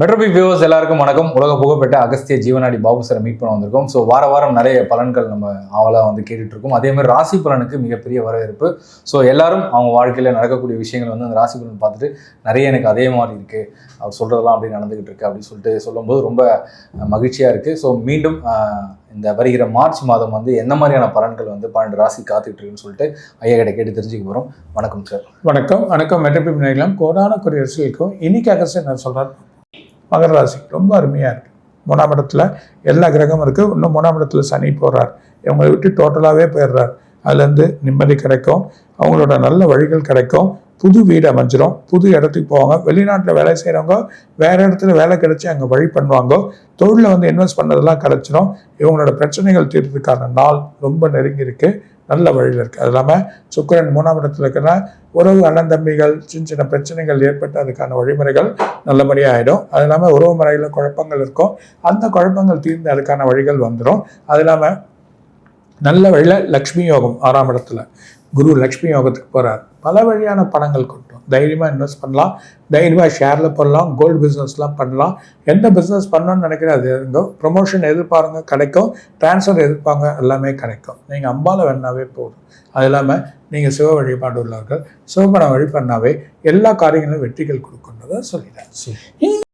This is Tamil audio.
மெட்ரோபி வியூவர்ஸ் எல்லாருக்கும் வணக்கம். உலக புகழ்பெற்ற அகஸ்திய ஜீவனாடி பாபு சார் மீட் பண்ண வந்திருக்கோம். ஸோ வார வாரம் நிறைய பலன்கள் நம்ம ஆவலாக வந்து கேட்டுட்டு இருக்கோம். அதே மாதிரி ராசி பலனுக்கு மிகப்பெரிய வரவேற்பு. ஸோ எல்லாரும் அவங்க வாழ்க்கையில் நடக்கக்கூடிய விஷயங்கள் வந்து அந்த ராசி பலன் பார்த்துட்டு நிறைய எனக்கு அதே மாதிரி இருக்கு. அவர் சொல்றதெல்லாம் அப்படி நடந்துகிட்டு இருக்கு அப்படின்னு சொல்லிட்டு சொல்லும்போது ரொம்ப மகிழ்ச்சியாக இருக்கு. ஸோ மீண்டும் இந்த வருகிற மார்ச் மாதம் வந்து என்ன மாதிரியான பலன்கள் வந்து பன்னெண்டு ராசி காத்துக்கிட்டு இருக்குன்னு சொல்லிட்டு ஐயா கிட்ட கேட்டு தெரிஞ்சுக்க போகிறோம் வணக்கம் சார். வணக்கம். வணக்கம். மெட்ரபி நிலையம். கோடான குறி அரசியலுக்கும் இன்னைக்கு நான் சொல்கிறேன் மகர ராசி ரொம்ப அருமையாக இருக்குது மூணாம் இடத்துல எல்லா கிரகமும் இருக்குது இன்னும் மூணாம் இடத்துல சனி போகிறார் இவங்களை விட்டு டோட்டலாகவே போயிடுறார். அதுலேருந்து நிம்மதி கிடைக்கும். அவங்களோட நல்ல வழிகள் கிடைக்கும். புது வீடு அமைஞ்சிடும் புது இடத்துக்கு போவாங்க. வெளிநாட்டில் வேலை செய்கிறவங்க வேற இடத்துல வேலை கிடைச்சி அங்கே வழி பண்ணுவாங்க. தொழிலில் வந்து இன்வெஸ்ட் பண்ணதெல்லாம் கிடைச்சிரும். இவங்களோட பிரச்சனைகள் தீர்றதுக்கான நாள் ரொம்ப நெருங்கி இருக்கு நல்ல வழியில் இருக்கு. அது இல்லாமல் சுக்கரன் மூணாம் இடத்துல இருக்கிற உறவு அண்ணன் தம்பிகள் சின்ன சின்ன பிரச்சனைகள் ஏற்பட்டு அதுக்கான வழிமுறைகள் நல்லபடியாக ஆகிடும் அது இல்லாமல் உறவு முறையில் குழப்பங்கள் இருக்கும். அந்த குழப்பங்கள் தீர்ந்து அதுக்கான வழிகள் வந்துடும் அது இல்லாமல் நல்ல வழியில் லக்ஷ்மி யோகம் ஆறாம் இடத்துல. குரு லக்ஷ்மி யோகத்துக்கு போகிறார் பல வழியான பணங்கள் கொட்டும் தைரியமாக இன்வெஸ்ட் பண்ணலாம். தைரியமாக ஷேரில் போடலாம். கோல்டு பிஸ்னஸ்லாம் பண்ணலாம். எந்த பிஸ்னஸ் பண்ணணும்னு நினைக்கிறேன் அது இருந்தோ ப்ரொமோஷன் எதிர்பாருங்க கிடைக்கும். ட்ரான்ஸ்ஃபர் எதிர்ப்பாங்க எல்லாமே கிடைக்கும். நீங்கள் அம்பால வேணாவே போதும். அது இல்லாமல் நீங்கள் சிவ வழிபாடு உள்ளவர்கள் சிவபண வழிபண்ணாவே எல்லா காரியங்களும் வெற்றிகள் கொடுக்குன்றதை சொல்லிடுறேன்